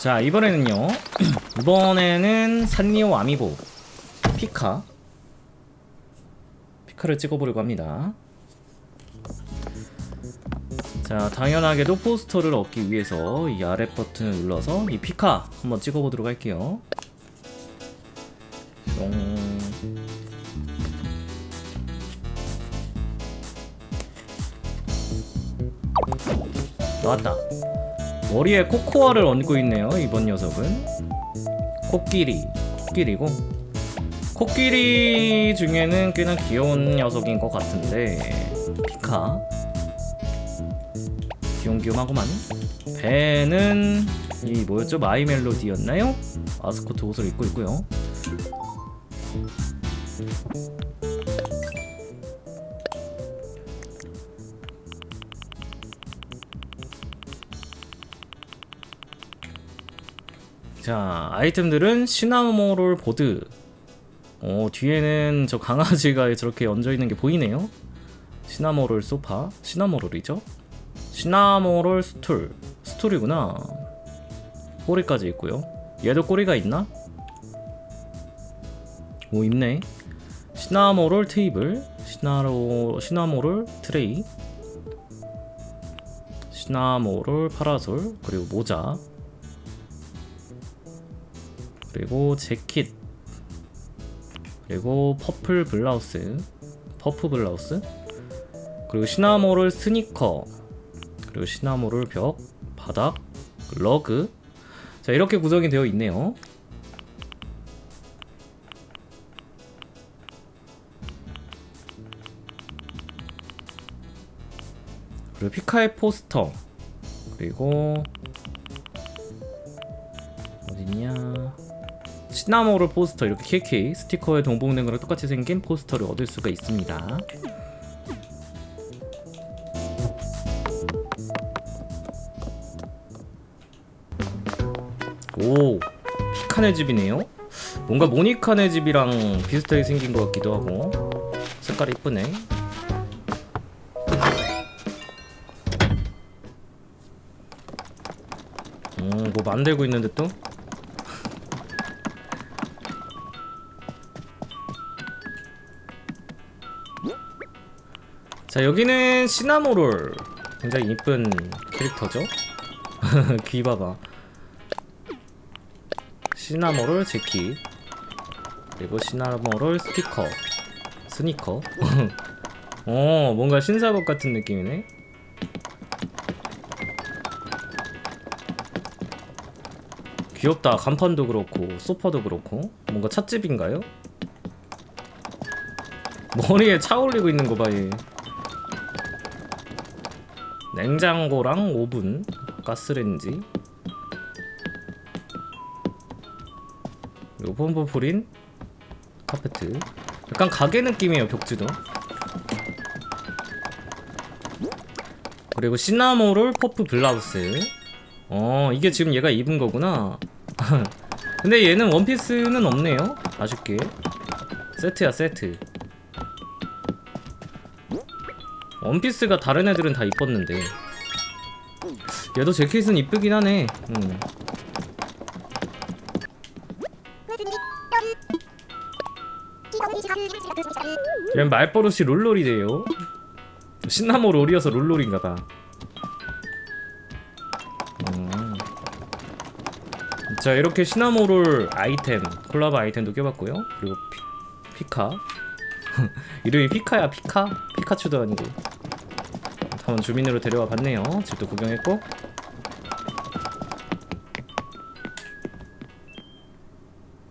자 이번에는요. 이번에는 산리오 아미보 피카. 피카를 찍어보려고 합니다. 자 당연하게도 포스터를 얻기 위해서 이 아래 버튼을 눌러서 이 피카 한번 찍어보도록 할게요. 뿅. 나왔다 머리에 코코아를 얹고 있네요 이번 녀석은. 코끼리 코끼리고. 코끼리 중에는 꽤나 귀여운 녀석인 것 같은데 피카. 귀염귀염하고만. 배는 이 뭐였죠? 마이 멜로디였나요? 마스코트 옷을 입고 있고요 자 아이템들은 시나모롤 보드. 어 뒤에는 저 강아지가 저렇게 얹어 있는 게 보이네요. 시나모롤 소파. 시나모롤이죠? 시나모롤 스툴. 스툴이구나. 꼬리까지 있고요. 얘도 꼬리가 있나? 오 있네. 시나모롤 테이블. 시나로 시나모롤 트레이. 시나모롤 파라솔 그리고 모자 그리고 재킷 그리고 퍼플 블라우스 퍼프 블라우스 그리고 시나모롤 스니커 그리고 시나모롤 벽 바닥 러그. 자 이렇게 구성이 되어 있네요. 그리고 피카의 포스터. 그리고 어딨냐 시나모롤 포스터 이렇게 KK 스티커에 동봉된 거랑 똑같이 생긴 포스터를 얻을 수가 있습니다. 오 피카네 집이네요. 뭔가 모니카네 집이랑 비슷하게 생긴 것 같기도 하고 색깔이 이쁘네. 음, 뭐 만들고 있는데 또? 자 여기는 시나모롤. 굉장히 이쁜 캐릭터죠? 귀 봐봐. 시나모롤 재킷 그리고 시나모롤 스티커. 스니커. 어 뭔가 신사복 같은 느낌이네. 귀엽다. 간판도 그렇고 소파도 그렇고. 뭔가 찻집인가요? 머리에 차 올리고 있는 거 봐, 얘. 냉장고랑 오븐, 가스레인지. 그리고 폼포프린 카페트. 약간 가게 느낌이에요, 벽지도. 그리고 시나모롤 퍼프 블라우스. 어, 이게 지금 얘가 입은 거구나. 근데 얘는 원피스는 없네요. 아쉽게. 세트야, 세트. 원피스가 다른 애들은 다 이뻤는데. 얘도 재킷은 이쁘긴 하네. 음. 얘 말버릇이 롤롤이래요. 시나모 롤이어서 롤롤인가봐. 음. 자 이렇게 시나모롤 아이템 콜라보 아이템도 껴봤고요. 그리고 피, 피카 이름이 피카야 피카? 피카츄도 아니고 한번 주민으로 데려와 봤네요. 집도 구경했고